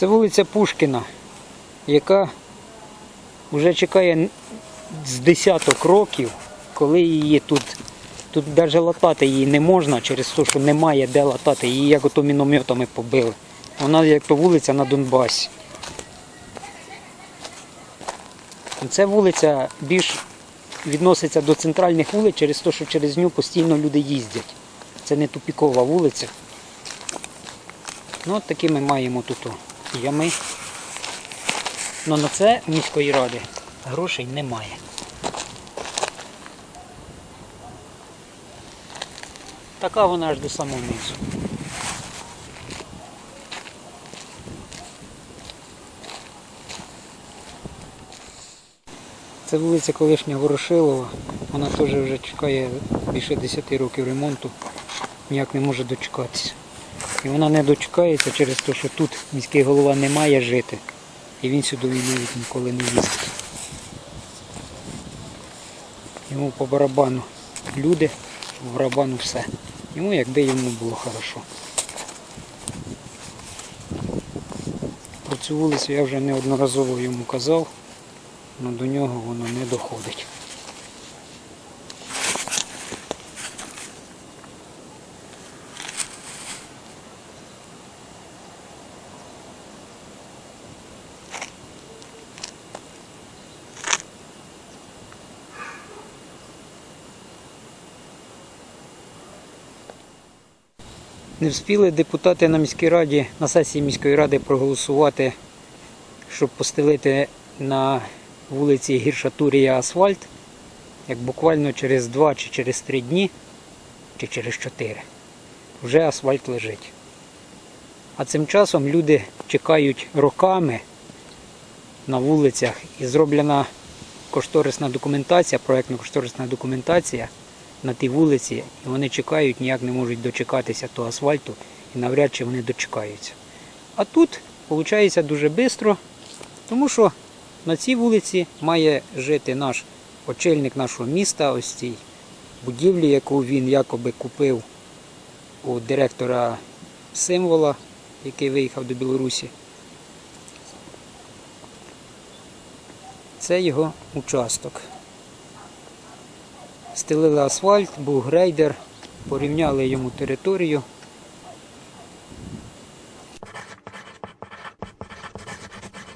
Це вулиця Пушкіна, яка вже чекає з десяток років, коли її тут, тут навіть латати її не можна через те, що немає де латати. Її як ото мінометами побили. Вона як то вулиця на Донбасі. Це вулиця більш відноситься до центральних вулиць через те, що через нього постійно люди їздять. Це не тупікова вулиця. Ну, от такі ми маємо тут ями. Ну на це міської ради грошей немає. Така вона аж до самого низу. Це вулиця колишня Ворошилова. Вона теж вже чекає більше 10 років ремонту. Ніяк не може дочекатися. І вона не дочекається через те, що тут міський голова не має жити. І він сюди навіть ніколи не їздить. Йому по барабану люди, по барабану все. Йому якби йому було хорошо. Про цю вулицю я вже неодноразово йому казав, але до нього воно не доходить. Не встигли депутати на міській раді, на сесії міської ради проголосувати, щоб постелити на вулиці Гірша Турія асфальт, як буквально через два чи через три дні, чи через чотири, вже асфальт лежить. А цим часом люди чекають роками на вулицях і зроблена кошторисна документація, проєктно-кошторисна документація на тій вулиці, і вони чекають, ніяк не можуть дочекатися того асфальту, і навряд чи вони дочекаються. А тут виходить дуже швидко, тому що на цій вулиці має жити наш очільник нашого міста, ось цій будівлі, яку він якоби купив у директора символа, який виїхав до Білорусі. Це його участок. Стелили асфальт, був грейдер, порівняли йому територію.